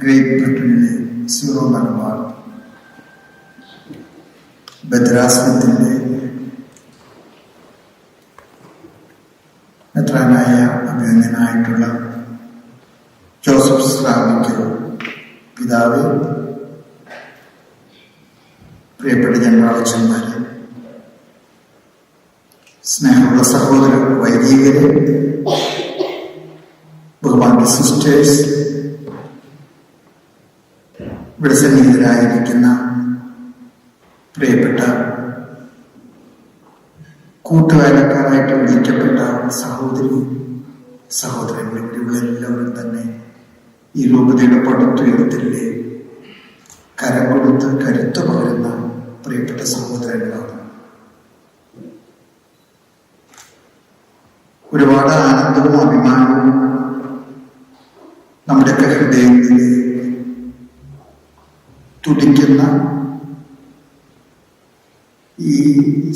Great ബ്രിട്ടനിലെ Syro Malabar ഭദ്രാസനത്തിന്റെ മെത്രാനായ അഭിനന്ദനായിട്ടുള്ള ജോസഫ് സ്ലാമിക്ക് പിതാവ് പ്രിയപ്പെട്ട ജനറാളച്ചന്മാര് സ്നേഹമുള്ള സഹോദര വൈദികര് ബഹുമാന്റെ സിസ്റ്റേഴ്സ് ഇവിടെ സന്നിഹിതരായിരിക്കുന്ന പ്രിയപ്പെട്ട കൂട്ടുകാരക്കാരായിട്ട് വിളിക്കപ്പെട്ട സഹോദരി സഹോദരങ്ങൾ ഇവളെല്ലാവരും തന്നെ ഈ രൂപതയുടെ പടുത്തുയർത്തിലെ കരം കൊടുത്ത് കരുത്ത് പകരുന്ന പ്രിയപ്പെട്ട സഹോദരങ്ങളാണ്. ഒരുപാട് ആനന്ദവും അഭിമാനവും നമ്മുടെയൊക്കെ ഹൃദയത്തിൽ തുടിക്കുന്ന ഈ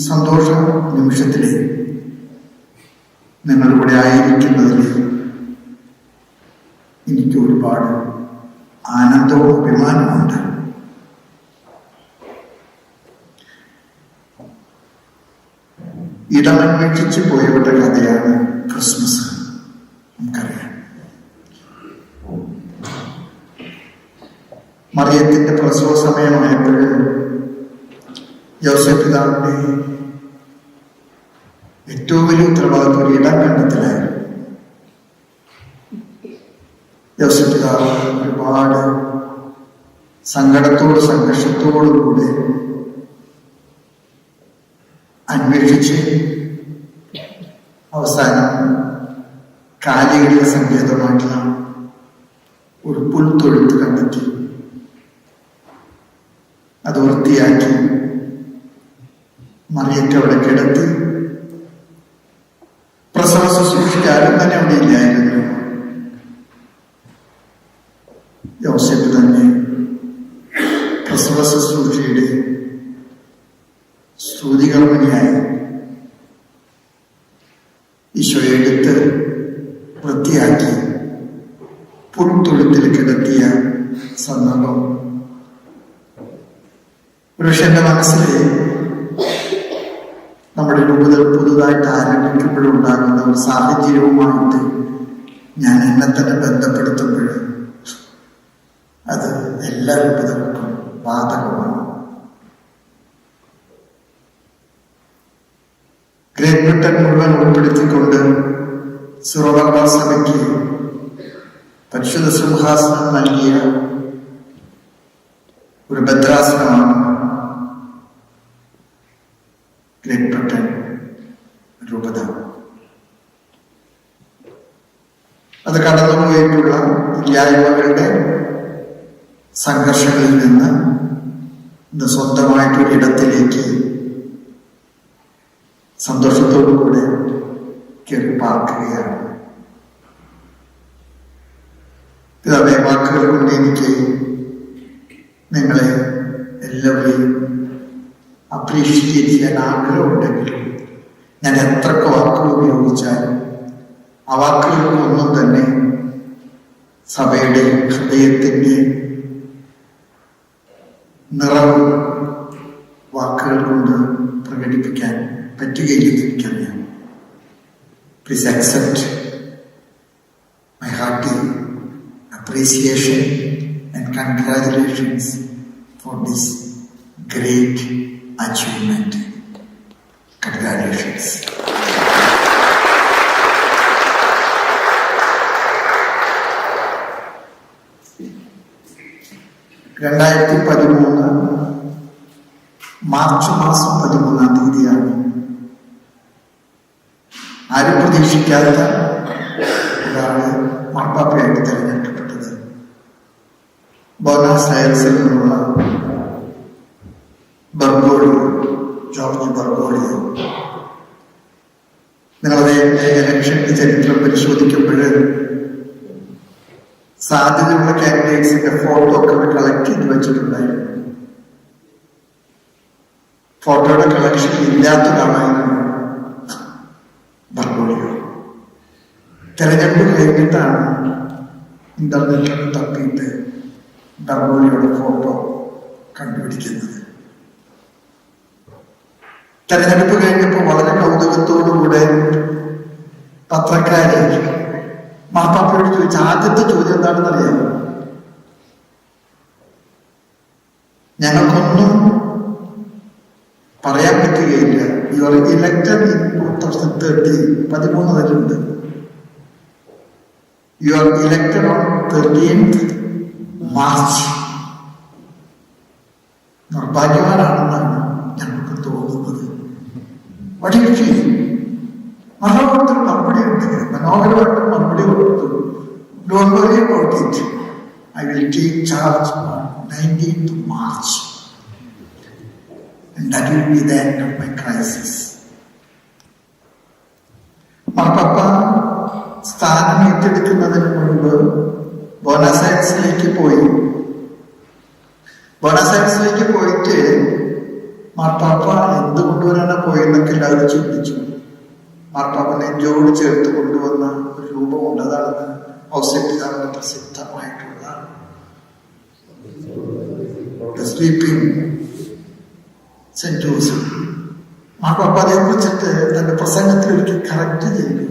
സന്തോഷ നിമിഷത്തിൽ നിങ്ങളിവിടെ ആയിരിക്കുന്നതിൽ എനിക്ക് ഒരുപാട് ആനന്ദവും അഭിമാനമുണ്ട് ഇടമന്വേഷിച്ച് പോയവരുടെ കഥയാണ് ക്രിസ്മസ്. മറിയത്തിന്റെ പ്രസവ സമയമായപ്പോഴും യോസഫ് പിതാവിന്റെ ഏറ്റവും വലിയ ഉത്തരവാദിത്വം ഒരു ഇടം കണ്ടെത്തലായിരുന്നു. യോസഫ് ഒരുപാട് സങ്കടത്തോട് സംഘർഷത്തോടും കൂടെ അന്വേഷിച്ച് അവസാനം കാലികളുടെ സങ്കേതമായിട്ടുള്ള ഒരു പുൽത്തൊഴുത്ത് കണ്ടെത്തി അത് വൃത്തിയാക്കി മറിയത്തെ അവിടെ കിടത്തി. പ്രസവ ശുശ്രൂഷയ്ക്ക് ആരും തന്നെ അവിടെ ഇല്ലായിരുന്നു. യോസഫ് തന്നെ പ്രസവ ശുശ്രൂഷയുടെ ശ്രുതികർമ്മിണിയായി ഈശോയെ എടുത്ത് വൃത്തിയാക്കി പുൽത്തൊഴുത്തിൽ കിടത്തിയ സന്ദർഭം. പുരുഷന്റെ എന്റെ രൂപതൽ പുതുതായിട്ട് ആരംഭിക്കുമ്പോഴുണ്ടാകുന്ന ഒരു സാഹചര്യവുമായിട്ട് ഞാൻ എന്നെ തന്നെ ബന്ധപ്പെടുത്തുമ്പോൾ അത് എല്ലാ രൂപതകൾക്കും ബാധകമാണ്. ഗ്രേറ്റ് ബ്രിട്ടൻ മുഴുവൻ ഉൾപ്പെടുത്തിക്കൊണ്ട് സിറോബർബ സഭയ്ക്ക് പരിശുദ്ധ സിംഹാസനം നൽകിയ ഒരു ഭദ്രാസനമാണ് ഗ്രേറ്റ് ബ്രിട്ടൻ രൂപത അത് കടന്നുപോയിട്ടുള്ള ഇല്ലായ്മകളുടെ സംഘർഷങ്ങളിൽ നിന്ന് ഇന്ന് സ്വന്തമായിട്ടൊരു ഇടത്തിലേക്ക് സന്തോഷത്തോടു കൂടെ കയറി പാർക്കുകയാണ്. പിതാവേ വാക്കുകൾ കൊണ്ട് എനിക്ക് നിങ്ങളെ എല്ലാവരെയും അപ്രീഷിയേറ്റ് ചെയ്യാൻ ആഗ്രഹമുണ്ടെങ്കിലും ഞാൻ എത്രയൊക്കെ വാക്കുകൾ ഉപയോഗിച്ചാലും ആ വാക്കുകൾക്കൊന്നും തന്നെ സഭയുടെ ഹൃദയത്തിന്റെ നിറവ് വാക്കുകൾ കൊണ്ട് പ്രകടിപ്പിക്കാൻ പറ്റുകയില്ലെന്ന് എനിക്കറിയാം please accept my hearty appreciation and congratulations for this great achievement congratulations രണ്ടായിരത്തി പതിമൂന്ന് മാർച്ച് മാസം പതിമൂന്നാം തീയതിയാണ്. ആരും പ്രതീക്ഷിക്കാത്ത ഒരാൾ മാർപ്പാപ്പയായിട്ട് തിരഞ്ഞെടുക്കപ്പെട്ടത്. ബോണസ് അയൽസിൽ നിന്നുള്ള ബർഗോളിയോ ജോർജ് ബർഗോളിയോ നിങ്ങളത് ഇലക്ഷന്റെ ചരിത്രം പരിശോധിക്കുമ്പോൾ സാധ്യതയുള്ള കാൻഡിഡേറ്റ്സിന്റെ ഫോട്ടോ ഒക്കെ കളക്ട് ചെയ്ത് വെച്ചിട്ടുണ്ടായിരുന്നു. ഫോട്ടോയുടെ കളക്ഷൻ ഇല്ലാത്തതാണ് ബർഗോളിയോ തെരഞ്ഞെടുപ്പ് കഴിഞ്ഞിട്ടാണ് ഇന്റർനെറ്റിൽ തപ്പിയിട്ട് ബർബോളിയുടെ ഫോട്ടോ കണ്ടുപിടിക്കുന്നത്. തെരഞ്ഞെടുപ്പ് കഴിഞ്ഞപ്പോൾ വളരെ കൗതുകത്തോടുകൂടെ പത്രക്കാരെ മാപ്പാപ്പയോട് ചോദിച്ച ആദ്യത്തെ ചോദ്യം എന്താണെന്ന് അറിയാമോ ഞങ്ങൾക്കൊന്നും you are elected in two thousand thirty പതിമൂന്ന് അതിലുണ്ട് you are elected on thirteenth March നിർഭാഗ്യവാനാണെന്നാണ് ഞങ്ങൾക്ക് തോന്നുന്നത്. വടിവെച്ച് മഹാഭക്തർ മറുപടി ഉണ്ട് മനോഹരമായിട്ട് മറുപടി കൊടുത്തു. Don't worry about it I will take charge nineteenth March And that will be the end of my crisis. മാർപ്പാപ്പ സ്ഥാനം ഏറ്റെടുക്കുന്നതിന് മുൻപ് ബോണസൈഡ്സിലേക്ക് പോയി. ബോണസൈഡ്സിലേക്ക് പോയിട്ട് മാർപ്പാപ്പ എന്ത് കൊണ്ടുവരാനാ പോയെന്നൊക്കെ എല്ലാവരും ചിന്തിച്ചു. മാർപ്പാപ്പ നെഞ്ചോട് ചേർത്ത് കൊണ്ടുവന്ന ഒരു രൂപമുണ്ട് അതാണ് ഔസേപ്പിതാവിന്റെ പ്രസിദ്ധമായിട്ടുള്ള സ്ലീപ്പിംഗ് സെന്റ് ജോസഫ്. മാർപ്പാപ്പ അതേ കുറിച്ചിട്ട് തന്റെ പ്രസംഗത്തിൽ ഒരിക്കൽ കറക്റ്റ് ചെയ്തു.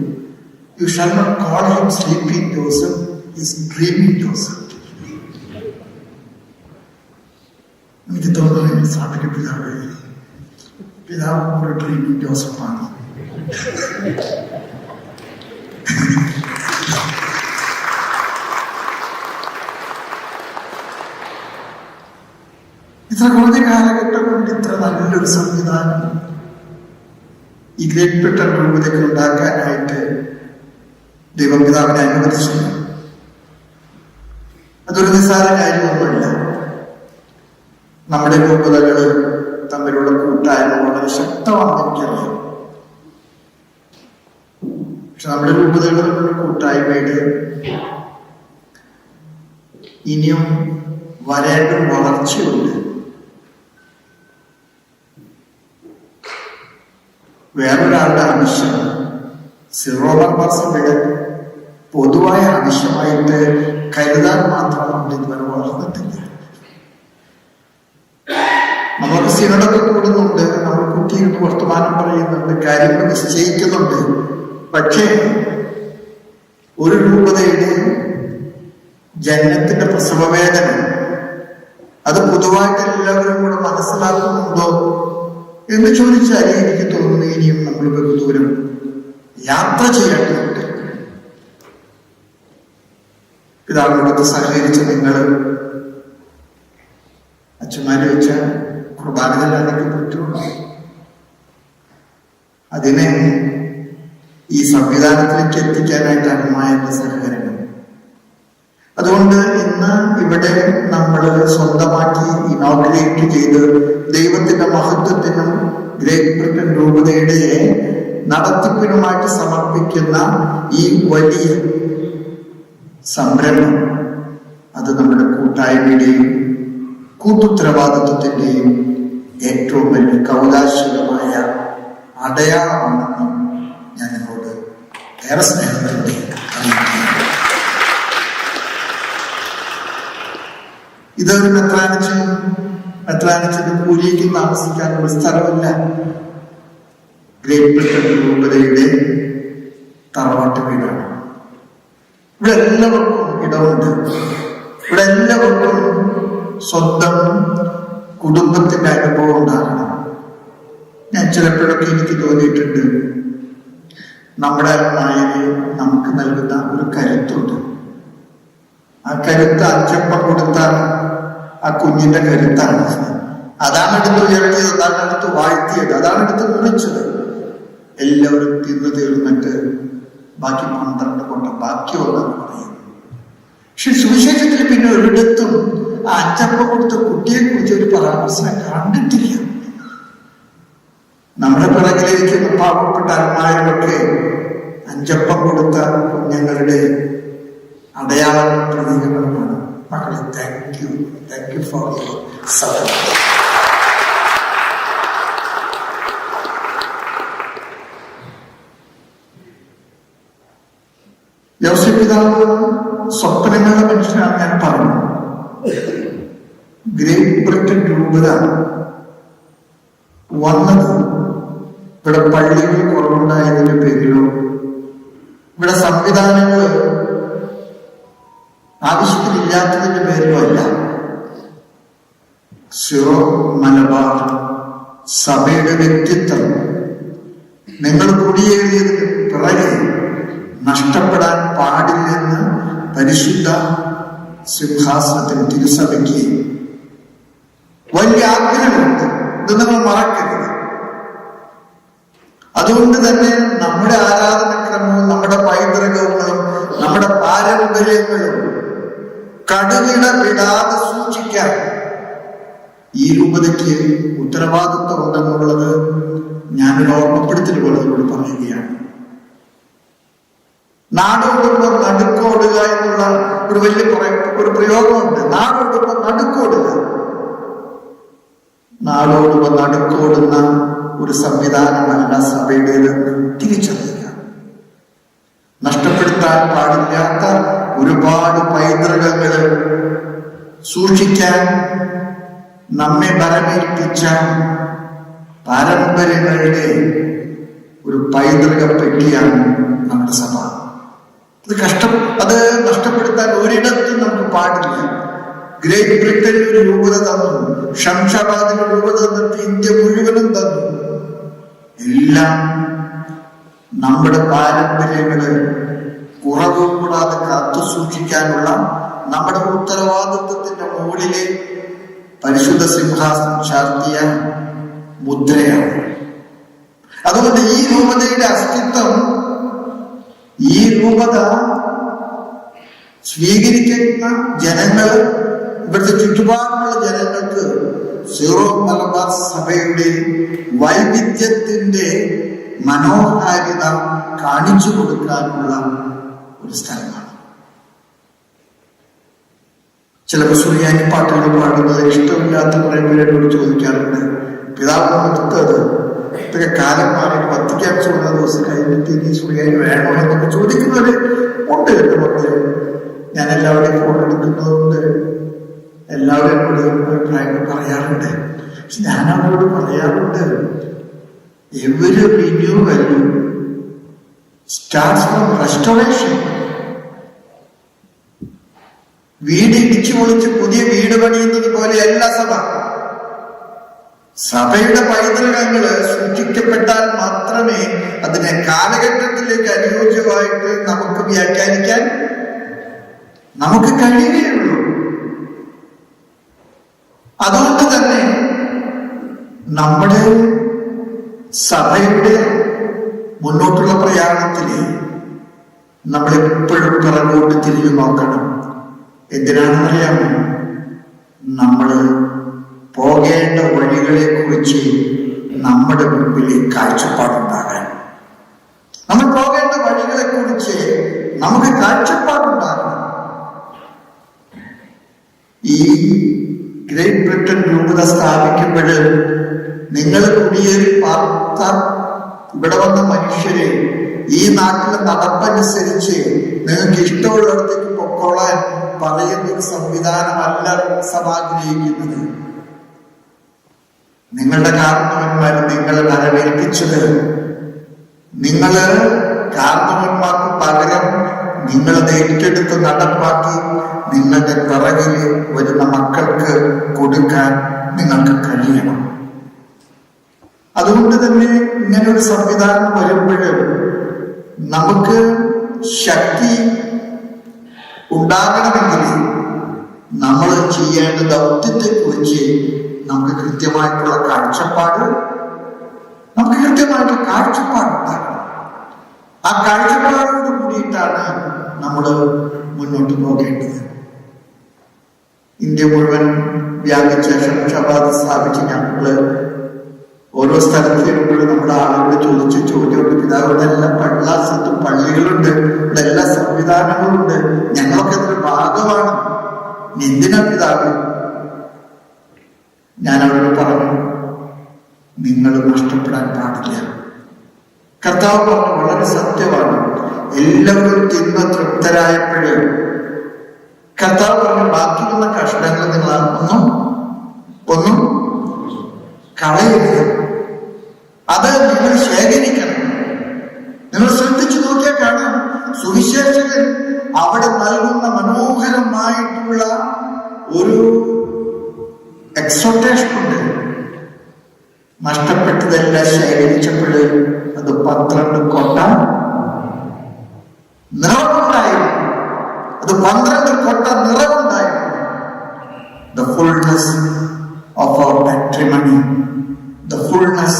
You shall not call him sleeping Joseph is dreaming Joseph എനിക്ക് തോന്നുന്നു സ്വാമിക്ക് പിതാവ് പിതാവ് ഒരു ഡ്രീമിംഗ് ജോസഫാണ് കുറഞ്ഞ കാലഘട്ടം കൊണ്ട് ഇത്ര നല്ലൊരു സംവിധാനം. ബ്രിട്ടൻ രൂപതയ്ക്ക് ഉണ്ടാക്കാനായിട്ട് ദൈവം പിതാവിനെ അനുവദിച്ചു അതൊരു നിസ്സാര കാര്യമൊന്നുമില്ല. നമ്മുടെ രൂപതകൾ തമ്മിലുള്ള കൂട്ടായ്മ വളരെ ശക്തമാണെന്ന് പക്ഷെ നമ്മുടെ രൂപതകൾ തമ്മിലുള്ള കൂട്ടായ്മയുടെ ഇനിയും വരേണ്ട വളർച്ചയുണ്ട്. വേറൊരാളുടെ ആവശ്യം. സീറോ നമ്പർ സഭയുടെ പൊതുവായ ആവശ്യമായിട്ട് കരുതാൻ മാത്രം നമ്മൾ ഇതുവരെ വളർന്നിട്ടില്ല. നമ്മൾ സിനഡൊക്കെ കൂടുന്നുണ്ട് നമ്മൾ കുട്ടികൾക്ക് വർത്തമാനം പറയുന്നുണ്ട് കാര്യങ്ങൾ നിശ്ചയിക്കുന്നുണ്ട്. പക്ഷേ ഒരു രൂപതയുടെ ജന്മത്തിന്റെ പ്രസവവേദന അത് പൊതുവായിട്ട് എല്ലാവരും കൂടെ മനസ്സിലാക്കുന്നുണ്ടോ എന്ന് ചോദിച്ചാൽ എനിക്ക് തോന്നുന്നു ഇനിയും ദൂരം യാത്ര ചെയ്യേണ്ടതുണ്ട് പിതാവിനോടൊത്ത് സഹകരിച്ച് നിങ്ങൾ അച്ഛന്മാര് വെച്ച കുർബാനകളിലൊക്കെ പറ്റുള്ളൂ. അതിനെ ഈ സംവിധാനത്തിലേക്ക് എത്തിക്കാനായിട്ടാണ് മായന്റെ സഹകരണം അതുകൊണ്ട് ഇന്ന് ഇവിടെ നമ്മൾ സ്വന്തമാക്കി ഇനോഗ്രേറ്റ് ചെയ്ത് ദൈവത്തിന്റെ മഹത്വത്തിനും ഗ്രേറ്റ് ബ്രിട്ടൻ രൂപതയുടെ നടത്തിപ്പിനുമായിട്ട് സമർപ്പിക്കുന്ന ഈ വലിയ സംരംഭം അത് നമ്മുടെ കൂട്ടായ്മയുടെയും കൂട്ടുത്തരവാദിത്വത്തിന്റെയും ഏറ്റവും വലിയ കൗലാശികമായ അടയാളമാണെന്നും ഞാൻ നിങ്ങളോട് ഏറെ സ്നേഹത്തോടെ ഇതൊരു മെത്രാനിച്ച് മെത്രാനിച്ചിന് കൂലിക്ക് താമസിക്കാനുള്ള സ്ഥലമല്ല. ഗ്രേറ്റ് ബ്രിട്ടൻ രൂപതയുടെ തറവാട്ട് വീടാണ്. ഇവിടെ എല്ലാവർക്കും ഇടമുണ്ട്. ഇവിടെ എല്ലാവർക്കും സ്വന്തം കുടുംബത്തിന്റെ അനുഭവം ഉണ്ടാകണം. ഞാൻ ചിലപ്പോഴൊക്കെ എനിക്ക് തോന്നിയിട്ടുണ്ട് നമ്മുടെ നായര് നമുക്ക് നൽകുന്ന ഒരു കരുത്തുണ്ട്. ആ കരുത്ത് അച്ചപ്പം കൊടുത്ത ആ കുഞ്ഞിന്റെ കരുത്താണ്. അതാണ് എടുത്ത് ഉയർത്തിയത് അതാണ് എടുത്ത് വാഴ്ത്തിയത് അതാണ് എടുത്ത് മുറിച്ചത്. എല്ലാവരും തിന്നു തീർന്നിട്ട് ബാക്കി പന്ത്രണ്ട് കൊണ്ട ബാക്കി ഒന്നാണ് പറയുന്നത് പക്ഷെ സുവിശേഷത്തിൽ പിന്നെ ഒരിടത്തും ആ അച്ചപ്പ കൊടുത്ത കുട്ടിയെ കുറിച്ച് ഒരു പരാമർശനം കണ്ടിട്ടില്ല. നമ്മുടെ പിറകിലിരിക്കുന്ന പാവപ്പെട്ട അന്മാരിലൊക്കെ അഞ്ചപ്പം കൊടുത്ത കുഞ്ഞുങ്ങളുടെ അടയാളം പ്രതീകങ്ങളുമാണ് മക്കളെ thank you thank you for your support യോസിപിതാവ് സ്വപ്നങ്ങളുടെ മനുഷ്യനാണ് ഞാൻ പറഞ്ഞു. ഗ്രേറ്റ് ബ്രിട്ടൻ രൂപത വന്നത് ഇവിടെ പള്ളികൾ കുറവുണ്ടായതിന്റെ പേരിലോ ഇവിടെ സംവിധാനങ്ങൾ സഭയുടെ വ്യക്തിത്വം. നിങ്ങൾ കുടിയേറിയതിന് പിറകെ നഷ്ടപ്പെടാൻ പാടില്ലെന്ന് പരിശുദ്ധ സിംഹാസനത്തിൽ തിരുസഭയ്ക്ക് വലിയ ആഗ്രഹമുണ്ട് ഇത് നിങ്ങൾ മറക്കരുത്. അതുകൊണ്ട് തന്നെ നമ്മുടെ ആരാധനക്രമവും നമ്മുടെ പൈതൃകങ്ങളും നമ്മുടെ പാരമ്പര്യങ്ങളും കടുകിട വിടാതെ സൂക്ഷിക്കാൻ ഈ രൂപതയ്ക്ക് ഉത്തരവാദിത്വം ഉണ്ടെന്നുള്ളത് ഞാനൊരു ഓർമ്മപ്പെടുത്തൽ പോലെ നിങ്ങളോട് പറയുകയാണ്. നാടോടുമ്പോൾ നടുക്കോടുക എന്നുള്ള ഒരു വലിയ ഒരു പ്രയോഗമുണ്ട്. നാടോടുമ്പോൾ നടുക്കോടുക. നാടോടുമ്പോൾ നടുക്കോടുന്ന ഒരു സംവിധാനമല്ല സഭയുടെ തിരിച്ചറിയുക. നഷ്ടപ്പെടുത്താൻ പാടില്ലാത്ത ഒരുപാട് പൈതൃകങ്ങൾ സൂക്ഷിക്കാൻ നമ്മെ ബലമേൽപ്പിച്ച പാരമ്പര്യങ്ങളുടെ ഒരു പൈതൃക പെട്ടിയാണ് നമ്മുടെ സഭ. അത് കഷ്ടം അത് നഷ്ടപ്പെടുത്താൻ ഒരിടത്തും നമുക്ക് പാടില്ല. ഗ്രേറ്റ് ബ്രിട്ടനിൽ ഒരു രൂപത തന്നു ഷംഷാബാദിന് രൂപത തന്നിട്ട് ഇന്ത്യ മുഴുവനും തന്നു. എല്ലാം നമ്മുടെ പാരമ്പര്യങ്ങൾ കുറവ് കൂടാതെ കാത്തു സൂക്ഷിക്കാനുള്ള നമ്മുടെ ഉത്തരവാദിത്വത്തിന്റെ മുകളിലെ പരിശുദ്ധ സിംഹാസനം ചാർത്തിയ മുദ്രയാണ്. അതുകൊണ്ട് ഈ രൂപതയുടെ അസ്തിത്വം ഈ രൂപത സ്വീകരിക്കുന്ന ജനങ്ങൾ ഇവിടുത്തെ ചുറ്റുപാടുമുള്ള ജനങ്ങൾക്ക് സീറോ മലബാർ സഭയുടെ വൈവിധ്യത്തിന്റെ മനോഹാരിത കാണിച്ചു കൊടുക്കാനുള്ള ഒരു സ്ഥലമാണ്. ചിലപ്പോൾ സുറിയാനി പാട്ടുകൾ പാടുന്നത്. ഇഷ്ടമില്ലാത്ത കുറെ പേരോട് ചോദിക്കാറുണ്ട്. പിതാവ് നിർത്തത് ഇതൊക്കെ കാലം മാറി. വത്തിക്കാൻ ചൂടുന്ന ദിവസം കഴിഞ്ഞിട്ട് ഇനി സുറിയാനി വേണോ എന്നൊക്കെ ചോദിക്കുന്നവര് ഉണ്ട് എന്റെ മക്കളെ. ഞാൻ എല്ലാവരുടെയും ഫോൺ എടുക്കുന്നതുകൊണ്ട് എല്ലാവരും എന്നോട് അഭിപ്രായങ്ങൾ പറയാറുണ്ട്. പക്ഷെ ഞാൻ അവരോട് പറയാറുണ്ട് every renewal starts from restoration വീട് ഇടിച്ചു പൊളിച്ച് പുതിയ വീട് പണിയുന്നത് പോലെയല്ല സഭ. സഭയുടെ പൈതൃകങ്ങൾ സൂക്ഷിക്കപ്പെട്ടാൽ മാത്രമേ അതിനെ കാലഘട്ടത്തിലേക്ക് അനുയോജ്യമായിട്ട് നമുക്ക് വ്യാഖ്യാനിക്കാൻ നമുക്ക് കഴിയുകയുള്ളൂ. അതുകൊണ്ട് തന്നെ നമ്മുടെ സഭയുടെ മുന്നോട്ടുള്ള പ്രയാണത്തിൽ നമ്മളെപ്പോഴും പിറകോട്ട് തിരിഞ്ഞു നോക്കണം. എന്തിനാണെന്നറിയാമോ? നമ്മൾ പോകേണ്ട വഴികളെ കുറിച്ച് നമ്മുടെ മുമ്പിൽ കാഴ്ചപ്പാടുണ്ടാകാൻ നമ്മൾ പോകേണ്ട വഴികളെ കുറിച്ച് നമുക്ക് കാഴ്ചപ്പാടുണ്ടാകണം. ഈ ഗ്രേറ്റ് ബ്രിട്ടൻ രൂപത സ്ഥാപിക്കുമ്പോൾ നിങ്ങൾ കുടിയേറി പാർത്ത ഇവിടെ വന്ന മനുഷ്യരെ ഈ നാട്ടിലെ നടപ്പനുസരിച്ച് നിങ്ങൾക്ക് ഇഷ്ടമുള്ളിടത്തേക്ക് പൊക്കോളാൻ പറയുന്ന ഒരു സംവിധാനമല്ല സഭ ആഗ്രഹിക്കുന്നത്. നിങ്ങളുടെ കാരണവന്മാർ നിങ്ങളെ നരവേൽപ്പിച്ചത് നിങ്ങൾ കാരണവന്മാർക്ക് പകരം നിങ്ങളത് ഏറ്റെടുത്ത് നടപ്പാക്കി നിങ്ങളുടെ പിറകിൽ വരുന്ന മക്കൾക്ക് കൊടുക്കാൻ നിങ്ങൾക്ക് കഴിയണം. അതുകൊണ്ട് തന്നെ ഇങ്ങനെ ഒരു സംവിധാനം വരുമ്പോൾ നമുക്ക് ശക്തി ഉണ്ടാകണമെങ്കിൽ നമ്മൾ ചെയ്യേണ്ട ദൗത്യത്തെ കുറിച്ച് നമുക്ക് കൃത്യമായിട്ടുള്ള കാഴ്ചപ്പാട് നമുക്ക് കൃത്യമായിട്ട് കാഴ്ചപ്പാടുണ്ടാകണം ആ കാഴ്ചപ്പാടോട് കൂടിയിട്ടാണ് നമ്മൾ മുന്നോട്ട് പോകേണ്ടത്. ഇന്ത്യ മുഴുവൻ വ്യാപിച്ച ശംഷാബാദ് സ്ഥാപിച്ച് ഞങ്ങൾ ഓരോ സ്ഥലത്ത് നമ്മുടെ ആളുകൾ ചോദിച്ച പിതാവ് ഇവിടെ എല്ലാ എല്ലാ സ്ഥലത്തും പള്ളികളുണ്ട് ഇവിടെ എല്ലാ സംവിധാനങ്ങളുണ്ട്. ഞങ്ങളൊക്കെ അതിന്റെ ഭാഗമാണ്. എന്തിനാ പിതാവ് ഞാൻ അവരോട് പറഞ്ഞു നിങ്ങൾ നഷ്ടപ്പെടാൻ പാടില്ല. കർത്താവ് പറഞ്ഞു വളരെ സത്യമാണ്. എല്ലാവരും തിന്മ തൃപ്തരായപ്പോഴേ കർത്താവ് പറഞ്ഞു ബാക്കിയുള്ള കഷ്ടങ്ങൾ നിങ്ങൾ ഒന്നും ഒന്നും കളയരുത്. അത് നിങ്ങൾ ശേഖരിക്കണം. നിങ്ങൾ ശ്രദ്ധിച്ചു നോക്കിയാൽ കാണാം. സുവിശേഷകൻ അവിടെ നൽകുന്ന മനോഹരമായിട്ടുള്ള ഒരു എക്സോട്ടേഷൻ ഉണ്ട്. നഷ്ടപ്പെട്ടതെല്ലാം ശേഖരിച്ചപ്പോൾ അത് പന്ത്രണ്ട് കൊട്ട നിറവുണ്ടായിരുന്നു. അത് പന്ത്രണ്ട് കൊട്ട നിറവുണ്ടായിരുന്നു. Of our patrimony, the fullness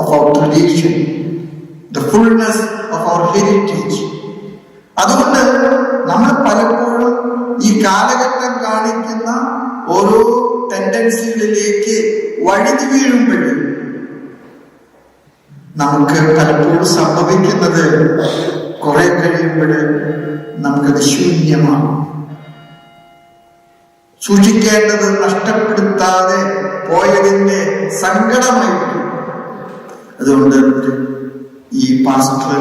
of our tradition, the fullness കാലഘട്ടം കാണിക്കുന്ന ഓരോ ടെൻഡൻസികളിലേക്ക് വഴുതി വീഴുമ്പോഴും നമുക്ക് പലപ്പോഴും സംഭവിക്കുന്നത് കുറെ കഴിയുമ്പോൾ നമുക്കത് ശൂന്യമാണ് സൂക്ഷിക്കേണ്ടത് നഷ്ടപ്പെടുത്താതെ പോയതിന്റെ സങ്കടമായിരുന്നു അതുകൊണ്ട് ഈ പാസ്റ്റർ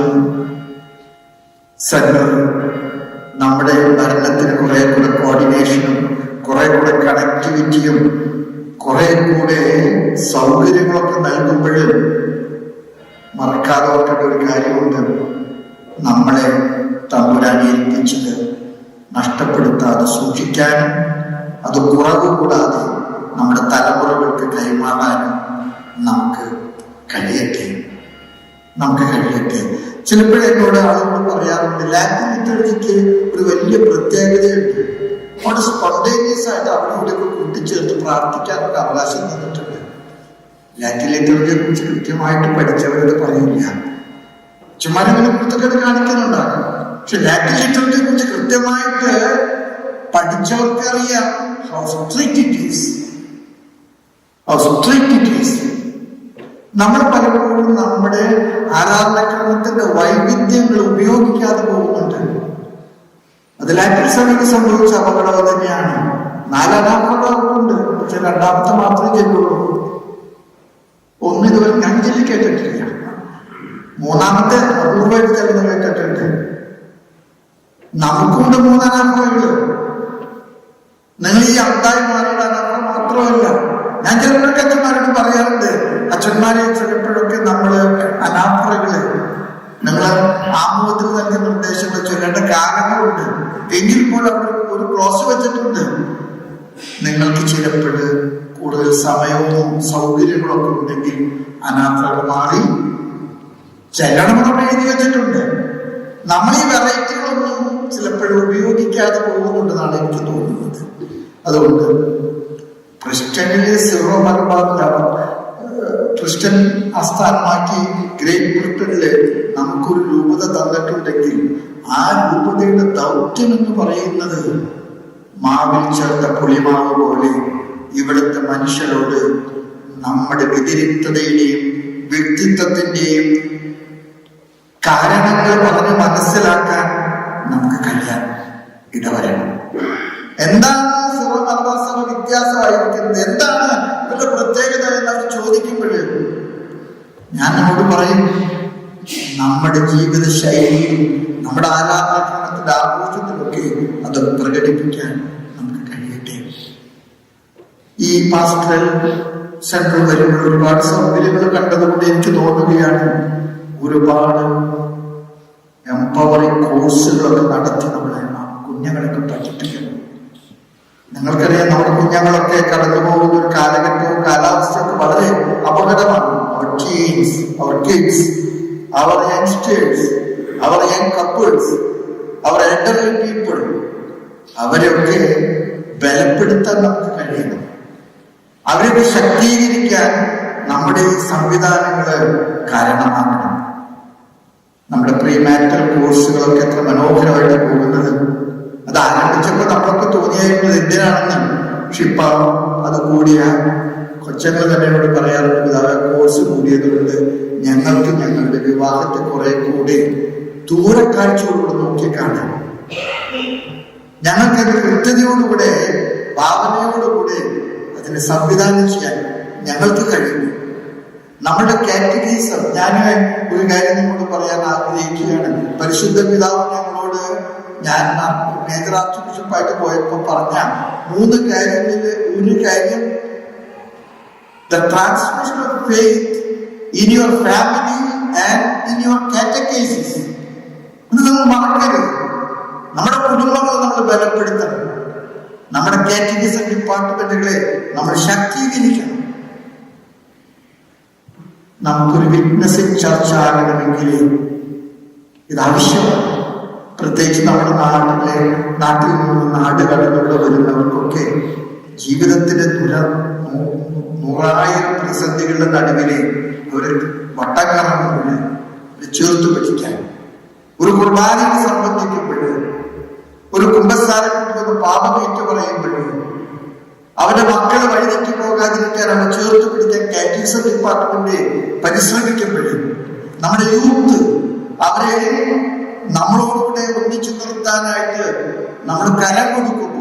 സെന്റർ നമ്മുടെ ഭരണത്തിന് കുറെ കൂടെ കോർഡിനേഷനും കുറെ കൂടെ കണക്ടിവിറ്റിയും കുറെ കൂടെ സൗകര്യങ്ങളൊക്കെ നൽകുമ്പോഴും മറക്കാതെ ഒരു കാര്യമുണ്ട്. നമ്മളെ തമ്പുരാൻ ഏൽപ്പിച്ചത് നഷ്ടപ്പെടുത്താതെ സൂക്ഷിക്കാനും അത് കുറവ് കൂടാതെ നമ്മുടെ തലമുറകൾക്ക് കൈമാറാനും നമുക്ക് കഴിയട്ടെ. നമുക്ക് കഴിയട്ടെ. ചിലപ്പോഴെന്നോട് ആളുകൾ പറയാറുണ്ട് ലാറ്റിൻ ലിറ്ററേച്ചർക്ക് വലിയ പ്രത്യേകതയുണ്ട്. അവിടെ സ്പോണ്ടേനിയസ് ആയിട്ട് അവിടെ ഇവിടെയൊക്കെ കൂട്ടിച്ചേർത്ത് പ്രാർത്ഥിക്കാനൊക്കെ അവകാശം തന്നിട്ടുണ്ട്. ലാറ്റിൻ ലിറ്ററേച്ചറെ കുറിച്ച് കൃത്യമായിട്ട് പഠിച്ചവരോട് പറയില്ല ചുമ്മാരിങ്ങനെ കുറിച്ചൊക്കെ കാണിക്കുന്നുണ്ടാകും. പക്ഷെ ലാറ്റിൻ ലിറ്ററേച്ചറെ കുറിച്ച് കൃത്യമായിട്ട് പഠിച്ചവർക്കറിയാം. നമ്മൾ പലപ്പോഴും നമ്മുടെ ആരാധനക്രമത്തിന്റെ വൈവിധ്യങ്ങൾ ഉപയോഗിക്കാതെ പോകുന്നുണ്ട്. അത് ലാറ്റിൻ സഭയ്ക്ക് സംഭവിച്ച അപകടം തന്നെയാണ്. നാലാനാമതുണ്ട് പക്ഷെ രണ്ടാമത്തെ മാത്രമേ ചെല്ലുള്ളൂ. ഒന്ന് ഇതുവരെ ഞാൻ ചെല്ലി കേട്ടിട്ടില്ല. മൂന്നാമത്തെ അപൂർവമായിട്ട് ചെല്ലുന്ന കേട്ടിട്ടുണ്ട്. നമുക്കുണ്ട് മൂന്നാനാമകൾ നിങ്ങൾ ഈ അന്തായി മാറിയുടെ അനർത്ഥം മാത്രമല്ല ഞാൻ ചിലപ്പോഴൊക്കെ അച്ഛന്മാരോട് പറയാറുണ്ട് അച്ഛന്മാരെ ചിലപ്പോഴൊക്കെ നമ്മൾ അനാഥകൾ നിങ്ങൾ ആമുഖത്തിൽ നൽകിയ നിർദ്ദേശങ്ങൾ ചൊല്ലേണ്ട കാരണങ്ങളുണ്ട്. എങ്കിൽ പോലും അവിടെ ഒരു ക്ലോസ് വെച്ചിട്ടുണ്ട്. നിങ്ങൾക്ക് ചിലപ്പോൾ കൂടുതൽ സമയവും സൗകര്യങ്ങളും ഒക്കെ ഉണ്ടെങ്കിൽ അനാഥകൾ മാറി ചെല്ലണമെന്ന് എഴുതി വെച്ചിട്ടുണ്ട്. നമ്മൾ ഈ വെറൈറ്റികളൊന്നും ചിലപ്പോഴും ഉപയോഗിക്കാതെ പോകുന്നുണ്ടെന്നാണ് എനിക്ക് തോന്നുന്നത്. അതുകൊണ്ട് ക്രിസ്ത്യനിലെ സിറോ മലബാർ ക്രിസ്ത്യൻ ആസ്ഥാനമാക്കി ഗ്രേറ്റ് ബ്രിട്ടനിൽ നമുക്കൊരു രൂപത തന്നിട്ടുണ്ടെങ്കിൽ ആ രൂപതയുടെ ദൗത്യം എന്ന് പറയുന്നത് മാവിൽ ചേർത്ത പുളിമാവ് പോലെ ഇവിടുത്തെ മനുഷ്യരോട് നമ്മുടെ വ്യതിരിക്തതയുടെയും വ്യക്തിത്വത്തിന്റെയും കാരണങ്ങൾ പറഞ്ഞ് മനസ്സിലാക്കാൻ നമുക്ക് കഴിയാൻ ഇടവരണം. എന്താണ് സർവ മലബാർ വ്യത്യാസമായിരിക്കുന്നത്? എന്താണ് ഇവരുടെ പ്രത്യേകത എന്ന് അവർ ചോദിക്കുമ്പോൾ ഞാൻ നമ്മോട് പറയും നമ്മുടെ ജീവിത ശൈലിയിൽ നമ്മുടെ ആരാധനത്തിന്റെ ആഘോഷത്തിലൊക്കെ അത് പ്രകടിപ്പിക്കാൻ നമുക്ക് കഴിയട്ടെ. ഈ പാസ്റ്റൽ സെന്റർ വരുമ്പോൾ ഒരുപാട് സൗകര്യങ്ങൾ കണ്ടതുകൊണ്ട് എനിക്ക് തോന്നുകയാണ് ഒരുപാട് എംപവറിംഗ് കോഴ്സുകളൊക്കെ നടത്തി നമ്മളെ കുഞ്ഞുങ്ങളൊക്കെ പഠിപ്പിക്കുന്നു. നിങ്ങൾക്കറിയാം നമ്മുടെ കുഞ്ഞുങ്ങളൊക്കെ കടന്നു പോകുന്ന ഒരു കാലഘട്ടവും അപകടമാണ് ടീൻസ് അവർ കിഡ്സ് അവർ യങ്സ്റ്റേഴ്സ് അവർ യങ് കപ്പിൾസ് അവർ എൽഡർലി പീപ്പിൾ അവരെയൊക്കെ ബലപ്പെടുത്താൻ നമുക്ക് കഴിയണം. അവരെ ശക്തീകരിക്കാൻ നമ്മുടെ ഈ സംവിധാനങ്ങൾ കാരണമാകണം. നമ്മുടെ പ്രീമാറ്റൽ കോഴ്സുകളൊക്കെ എത്ര മനോഹരമായിട്ട് പോകുന്നത്. അത് ആരംഭിച്ചപ്പോൾ നമ്മളൊക്കെ തോന്നിയായിരുന്നത് എന്തിനാണെന്ന്. പക്ഷെ ഇപ്പം അത് കൂടിയ കൊച്ചങ്ങൾ തന്നെ എന്നോട് പറയാറുണ്ട് പിതാവ് കോഴ്സ് കൂടിയതുകൊണ്ട് ഞങ്ങൾക്ക് ഞങ്ങളുടെ വിവാഹത്തെ കുറെ കൂടി ദൂരക്കാഴ്ചയോടുകൂടെ ഞങ്ങൾക്ക് കൃത്യതയോടുകൂടെ ഭാവനയോടുകൂടെ അതിനെ സംവിധാനം ചെയ്യാൻ ഞങ്ങൾക്ക് കഴിയുന്നു. നമ്മുടെ കാറ്റഗറീസം ഞാൻ ഒരു കാര്യം നിങ്ങളോട് പറയാൻ ആഗ്രഹിക്കുകയാണ്. പരിശുദ്ധ പിതാവ് ഞങ്ങളോട് ഞാൻ മേജർ ആർച്ച് ബിഷപ്പായിട്ട് പോയപ്പോ പറഞ്ഞ മൂന്ന് കാര്യങ്ങളിൽ ഒരു കാര്യം the transmission of faith in your family and in your catechesis. നമ്മുടെ കുടുംബങ്ങൾ നമ്മൾ ബലപ്പെടുത്തണം. നമ്മുടെ കാറ്റഗിസം ഡിപ്പാർട്ട്മെന്റുകളെ നമ്മൾ ശാക്തീകരിക്കണം. നമുക്കൊരു വിറ്റ്നസിംഗ് ചർച്ച ആകണമെങ്കിൽ ഇത് ആവശ്യമാണ്. പ്രത്യേകിച്ച് നമ്മുടെ നാട്ടിലെ നാട്ടിൽ നിന്ന് നാട് കടന്നുകൊണ്ട് വരുന്നവർക്കൊക്കെ ജീവിതത്തിന്റെ ദുര നൂറായിരം പ്രതിസന്ധികളുടെ നടുവിലെ ഒരു വട്ടം കറങ്ങുമ്പോൾ ഒരു ചേർത്ത് പഠിക്കാൻ ഒരു കുർബാനയെ സംബന്ധിക്കുമ്പോൾ ഒരു കുംഭസാരത്തിന് പാപമേറ്റു പറയുമ്പോൾ അവന്റെ മക്കൾ വഴിതെറ്റി പോകാതിരിക്കാൻ അവനെ ചേർത്ത് പിടിക്കാൻ കാറ്റീസം ഡിപ്പാർട്ട്മെന്റ് പരിശ്രമിക്കുമ്പോൾ നമ്മുടെ യൂത്ത് അവരെ നമ്മളോടുകൂടെ ഒന്നിച്ചു നിർത്താനായിട്ട് നമ്മൾ കരം കൊടുക്കുമ്പോൾ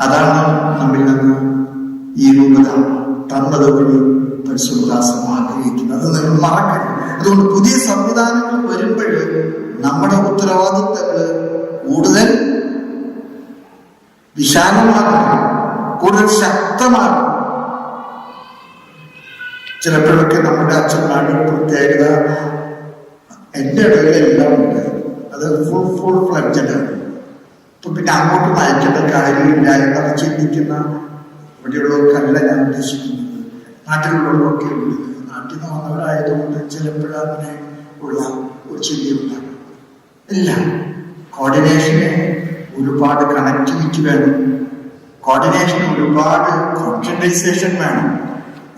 അതാണ് നമ്മിൽ നിന്ന് ഈ രൂപത തന്നത് വഴി പരിശുദ്ധാസം ആഗ്രഹിക്കുന്നത്. അത് നിങ്ങൾ മറക്കരുത്. അതുകൊണ്ട് പുതിയ സംവിധാനങ്ങൾ വരുമ്പോൾ നമ്മുടെ ഉത്തരവാദിത്തങ്ങൾ കൂടുതൽ വിശാലമാകും കൂടുതൽ ശക്തമാകും. ചിലപ്പോഴൊക്കെ നമ്മുടെ അച്ഛന്മാരുടെ പ്രത്യേകത എന്റെ ഇടയിൽ എല്ലാം ഉണ്ട്. അത് ഫുൾ ഫുൾ ഫ്ലഡ്ജഡാണ് അപ്പൊ പിന്നെ അങ്ങോട്ട് നയിക്കേണ്ട കാര്യമില്ല എന്നൊക്കെ ചിന്തിക്കുന്ന ഇവിടെയുള്ളവർക്കല്ല ഞാൻ ഉദ്ദേശിക്കുന്നത്. നാട്ടിലുള്ളവരൊക്കെ ഉണ്ട്. നാട്ടിൽ നിന്ന് വന്നവരായതുകൊണ്ട് ചിലപ്പോൾ അങ്ങനെ ഉള്ള ഒരു ചിന്തയുണ്ടാകും ഇല്ല. കോർഡിനേഷന് ഒരുപാട് കണക്ടിവിറ്റി വേണം. കോർഡിനേഷൻ ഒരുപാട് കോൺസെൻട്രേഷൻ വേണം.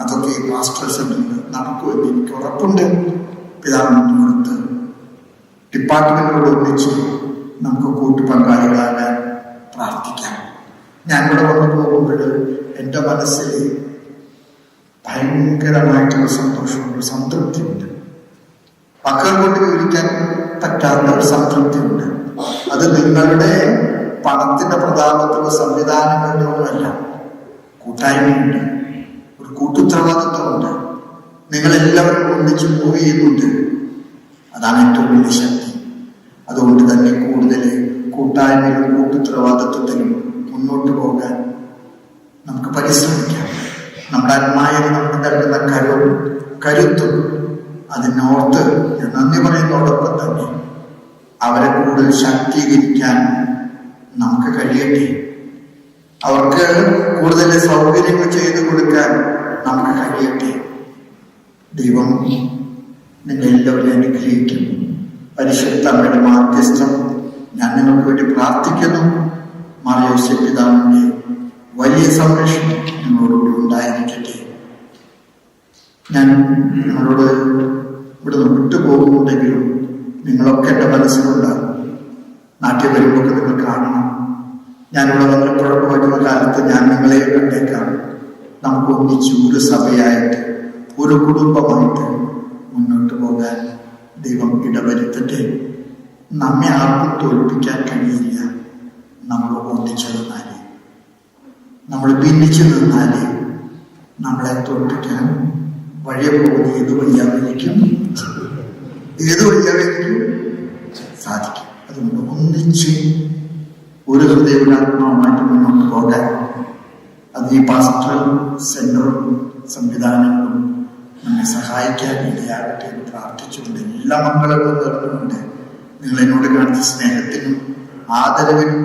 അതൊക്കെ മാസ്റ്റേഴ്സ് സെന്ററിൽ നടക്കുമെന്ന് എനിക്ക് ഉറപ്പുണ്ട്. പിതാവിനോടൊത്ത് ഡിപ്പാർട്ട്മെന്റിനോട് ഒന്നിച്ച് നമുക്ക് കൂട്ടുപങ്കാളികളാകാൻ പ്രാർത്ഥിക്കാം. ഞാൻ ഇവിടെ വന്നു പോകുമ്പോൾ എന്റെ മനസ്സിൽ ഭയങ്കരമായിട്ടുള്ള സന്തോഷമുണ്ട് സംതൃപ്തിയുണ്ട്. മക്കൾ കൊണ്ട് വിവരിക്കാൻ പറ്റാത്ത ഒരു സംതൃപ്തിയുണ്ട്. അത് നിങ്ങളുടെ പണത്തിന്റെ പ്രതാപത്തിലോ സംവിധാനങ്ങളിലോ ഒന്നുമല്ല കൂട്ടായ്മയുണ്ട്. ഒരു കൂട്ടുത്തരവാദിത്വമുണ്ട്. നിങ്ങളെല്ലാവരും ഒന്നിച്ച് മൂവ് ചെയ്യുന്നുണ്ട്. അതാണ് ഏറ്റവും വലിയ ശക്തി. അതുകൊണ്ട് തന്നെ കൂടുതൽ കൂട്ടായ്മയിലും കൂട്ടുത്തരവാദിത്വത്തിലും മുന്നോട്ട് പോകാൻ നമുക്ക് പരിശ്രമിക്കാം. നമ്മുടെ അന്മായർ നമുക്ക് നൽകുന്ന കരു കരുത്തും അതിനോർത്ത് നന്ദി പറയുന്നതോടൊപ്പം തന്നെ അവരെ കൂടുതൽ ശാക്തീകരിക്കാൻ നമുക്ക് കഴിയട്ടെ. അവർക്ക് കൂടുതൽ സൗകര്യങ്ങൾ ചെയ്തു കൊടുക്കാൻ നമുക്ക് കഴിയട്ടെ. ദൈവം നിന്നെ എല്ലാവരും അനുഗ്രഹിക്കും പരിശുദ്ധ അമ്മയുടെ മാധ്യസ്ഥം ഞാൻ നിങ്ങൾക്ക് വേണ്ടി പ്രാർത്ഥിക്കുന്നു. മറിയോസ്യ പിതാവിന്റെ വലിയ സംരക്ഷണം നിങ്ങളോടുകൂടി ഉണ്ടായിരിക്കട്ടെ. ഞാൻ നിങ്ങളോട് ഇവിടുന്ന് വിട്ടുപോകുന്നുണ്ടെങ്കിലും നിങ്ങളൊക്കെ എന്റെ മനസ്സിലുള്ള നാട്ടിൽ വരുമ്പോൾ നിങ്ങൾ കാണണം. ഞാനിവിടെ വന്നപ്പോഴൊക്കെ വരുന്ന കാലത്ത് ഞാൻ നിങ്ങളെ കണ്ടേക്കാം. നമുക്ക് ഒന്നിച്ച് ഒരു സഭയായിട്ട് ഒരു കുടുംബമായിട്ട് മുന്നോട്ട് പോകാൻ. ദൈവം ഇടവരുത്തട്ടെ. നമ്മെ ആർക്കും തോൽപ്പിക്കാൻ കഴിയില്ല. നമ്മൾ ഒന്നിച്ചു നിന്നാലേ. നമ്മൾ ഭിന്നിച്ചു നിന്നാലേ. നമ്മളെ തോൽപ്പിക്കാൻ വഴിയെ പോകുന്ന ഏത് വഴിയാവായിരിക്കും ഏത് വഴിയാവായിരിക്കും സാധിക്കും. അതുകൊണ്ട് ഒന്നിച്ച് ഒരു ഹൃദയവിനാത്മാവുമായിട്ട് മുന്നോട്ട് പോകാൻ. അത് ഈ പാസ്റ്റർ സെന്ററും സംവിധാനങ്ങളും നമ്മെ സഹായിക്കാൻ ഇടയാകട്ടെ എന്ന് പ്രാർത്ഥിച്ചുകൊണ്ട് എല്ലാ മംഗളങ്ങളും നേർന്നുകൊണ്ട് നിങ്ങൾ എന്നോട് കാണിച്ച സ്നേഹത്തിനും ആദരവിനും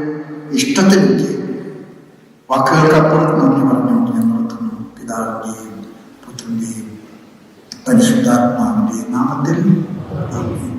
ഇഷ്ടത്തിനും വാക്കുകൾക്കപ്പുറത്ത് നന്ദി പറഞ്ഞുകൊണ്ട് ഞാൻ നിർത്തുന്നു. പിതാവിന്റെയും പുത്രന്റെയും പരിശുദ്ധാത്മാവിന്റെയും നാമത്തിൽ. ആമേൻ.